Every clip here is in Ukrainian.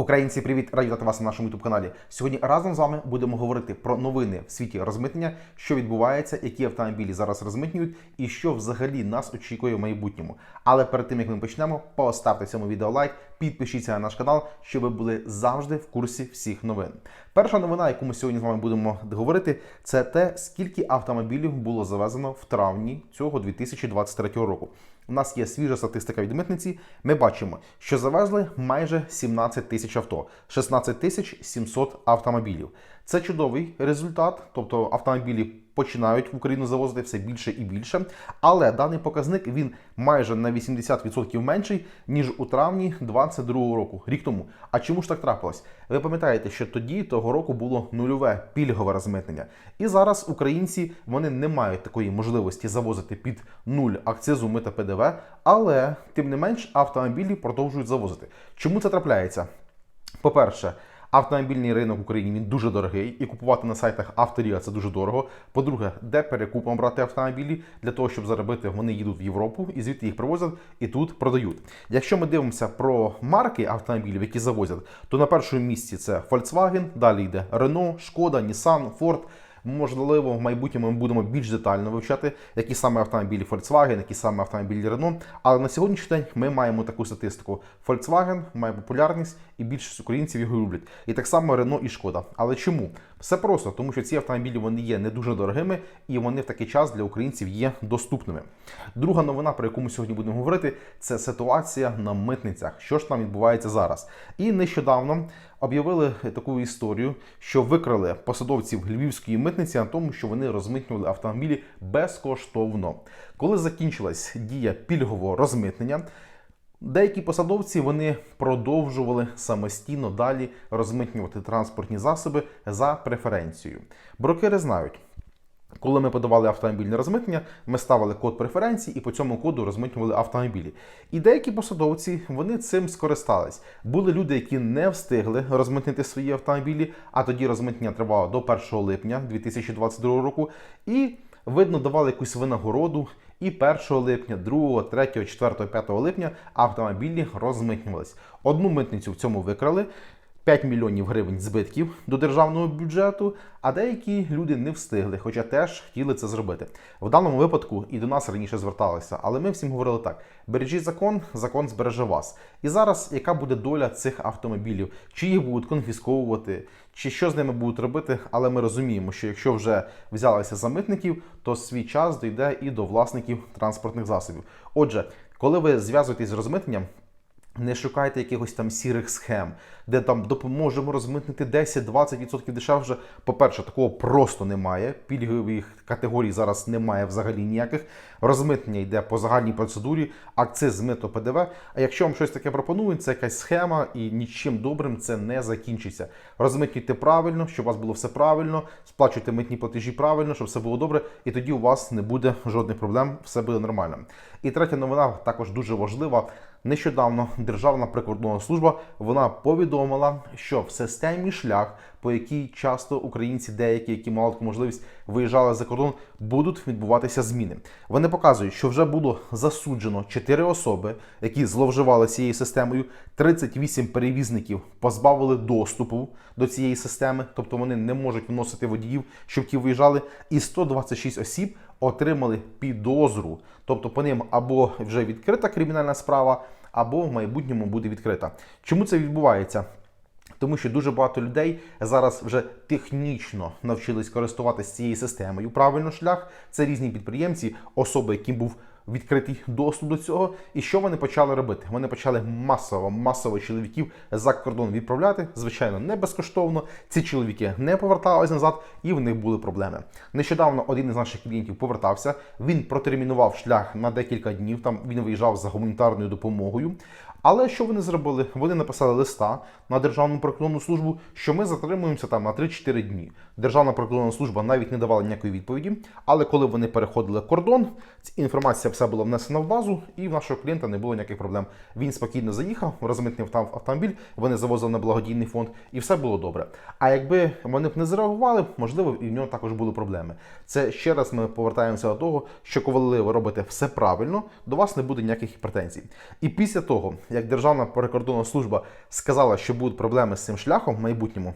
Українці, привіт! Раді вітати вас на нашому youtube каналі. Сьогодні разом з вами будемо говорити про новини в світі розмитнення, що відбувається, які автомобілі зараз розмитнюють, і що взагалі нас очікує в майбутньому. Але перед тим як ми почнемо, поставте цьому відео лайк, підпишіться на наш канал, щоб ви були завжди в курсі всіх новин. Перша новина, яку ми сьогодні з вами будемо говорити, це те, скільки автомобілів було завезено в травні цього 2023 року. У нас є свіжа статистика від митниці. Ми бачимо, що завезли майже 17 тисяч авто, 16 тисяч 700 автомобілів. Це чудовий результат, тобто автомобілі починають в Україну завозити все більше і більше. Але даний показник він майже на 80% менший ніж у травні 2022 року, рік тому. А чому ж так трапилось? Ви пам'ятаєте, що тоді того року було нульове пільгове розмитнення, і зараз українці вони не мають такої можливості завозити під нуль акцизу мита ПДВ, але тим не менш автомобілі продовжують завозити. Чому це трапляється? По-перше, автомобільний ринок в Україні він дуже дорогий, і купувати на сайтах авторія це дуже дорого. По-друге, де перекупом брати автомобілі для того, щоб заробити, вони їдуть в Європу і звідти їх привозять і тут продають. Якщо ми дивимося про марки автомобілів, які завозять, то на першому місці це Volkswagen, далі йде Renault, Шкода, Nissan, Ford. Можливо, в майбутньому ми будемо більш детально вивчати, які саме автомобілі Volkswagen, які саме автомобілі Renault. Але на сьогоднішній день ми маємо таку статистику: Volkswagen має популярність і більшість українців його люблять. І так само Renault і Шкода. Але чому? Все просто, тому що ці автомобілі вони є не дуже дорогими і вони в такий час для українців є доступними. Друга новина, про яку ми сьогодні будемо говорити, це ситуація на митницях. Що ж там відбувається зараз? І нещодавно об'явили таку історію, що викрали посадовців львівської митниці на тому, що вони розмитнювали автомобілі безкоштовно. Коли закінчилась дія пільгового розмитнення. Деякі посадовці вони продовжували самостійно далі розмитнювати транспортні засоби за преференцією. Брокери знають. Коли ми подавали автомобільне розмитнення, ми ставили код преференцій і по цьому коду розмитнювали автомобілі. І деякі посадовці вони цим скористались. Були люди, які не встигли розмитнити свої автомобілі, а тоді розмитнення тривало до 1 липня 2022 року. І видно, давали якусь винагороду. І 1 липня, 2, 3, 4, 5 липня автомобілі розмитнювались. Одну митницю в цьому викрали. 5 мільйонів гривень збитків до державного бюджету, а деякі люди не встигли, хоча теж хотіли це зробити. В даному випадку і до нас раніше зверталися, але ми всім говорили так: бережіть закон, закон збереже вас. І зараз яка буде доля цих автомобілів? Чи їх будуть конфісковувати, чи що з ними будуть робити? Але ми розуміємо, що якщо вже взялися за митників, то свій час дійде і до власників транспортних засобів. Отже, коли ви зв'язуєтесь з розмитненням, не шукайте якихось там сірих схем, де там допоможемо розмитнити 10-20% дешевше. По-перше, такого просто немає. Пільгових категорій зараз немає взагалі ніяких. Розмитнення йде по загальній процедурі, акциз змито ПДВ. А якщо вам щось таке пропонують, це якась схема і нічим добрим це не закінчиться. Розмитнюйте правильно, щоб у вас було все правильно, сплачуйте митні платежі правильно, щоб все було добре, і тоді у вас не буде жодних проблем, все буде нормально. І третя новина також дуже важлива. Нещодавно Державна прикордонна служба вона повідомила, що в системі шлях, по якій часто українці, деякі, які мали таку можливість виїжджали за кордон, будуть відбуватися зміни. Вони показують, що вже було засуджено 4 особи, які зловживали цією системою. 38 перевізників позбавили доступу до цієї системи, тобто вони не можуть вносити водіїв, щоб ті виїжджали, і 126 осіб отримали підозру, тобто по ним або вже відкрита кримінальна справа, або в майбутньому буде відкрита. Чому це відбувається? Тому що дуже багато людей зараз вже технічно навчились користуватися цією системою. Правильно шлях це різні підприємці, особи, яким був відкритий доступ до цього. І що вони почали робити? Вони почали масово, масово чоловіків за кордон відправляти. Звичайно, не безкоштовно. Ці чоловіки не поверталися назад, і в них були проблеми. Нещодавно один із наших клієнтів повертався. Він протермінував шлях на декілька днів. Там він виїжджав за гуманітарною допомогою. Але що вони зробили? Вони написали листа на Державну прикордонну службу, що ми затримуємося там на 3-4 дні. Державна прикордонна служба навіть не давала ніякої відповіді. Але коли вони переходили кордон, інформація вся була внесена в базу, і в нашого клієнта не було ніяких проблем. Він спокійно заїхав, розмитнив там автомобіль, вони завозили на благодійний фонд, і все було добре. А якби вони б не зреагували, можливо, і в нього також були проблеми. Це ще раз ми повертаємося до того, що коли ви робите все правильно, до вас не буде ніяких претензій. І після того як Державна прикордонна служба сказала, що будуть проблеми з цим шляхом в майбутньому.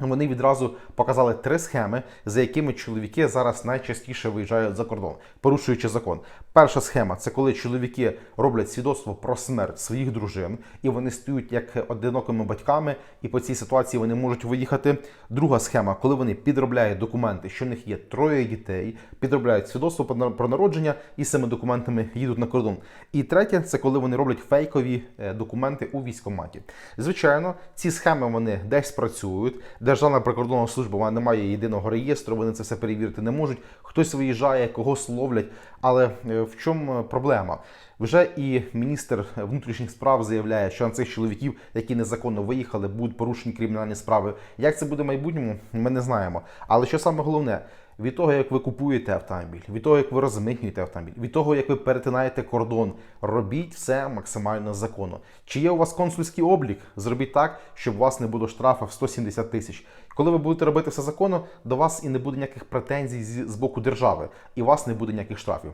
Вони відразу показали три схеми, за якими чоловіки зараз найчастіше виїжджають за кордон, порушуючи закон. Перша схема це коли чоловіки роблять свідоцтво про смерть своїх дружин, і вони стають як одинокими батьками, і по цій ситуації вони можуть виїхати. Друга схема, коли вони підробляють документи, що в них є троє дітей, підробляють свідоцтво про народження і з цими документами їдуть на кордон. І третє, це коли вони роблять фейкові е, документи у військкоматі. Звичайно, ці схеми вони десь працюють. Державна прикордонна служба вона не єдиного реєстру, вони це все перевірити не можуть. Хтось виїжджає, когось ловлять. Але е, в чому проблема? Вже і міністр внутрішніх справ заявляє, що на цих чоловіків, які незаконно виїхали, будуть порушені кримінальні справи. Як це буде в майбутньому, ми не знаємо. Але що саме головне, від того, як ви купуєте автомобіль, від того, як ви розмитнюєте автомобіль, від того, як ви перетинаєте кордон, робіть все максимально законно. Чи є у вас консульський облік? Зробіть так, щоб у вас не було штрафа в 170 тисяч. Коли ви будете робити все законно, до вас і не буде ніяких претензій з боку держави, і у вас не буде ніяких штрафів.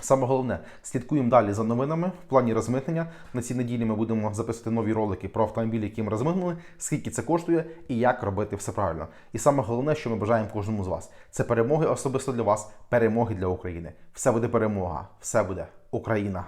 Саме головне, слідкуємо далі за новинами в плані розмитнення. На цій неділі ми будемо записувати нові ролики про автомобілі, які ми розмитнили, скільки це коштує і як робити все правильно. І саме головне, що ми бажаємо кожному з вас, це перемоги особисто для вас, перемоги для України. Все буде перемога, все буде Україна.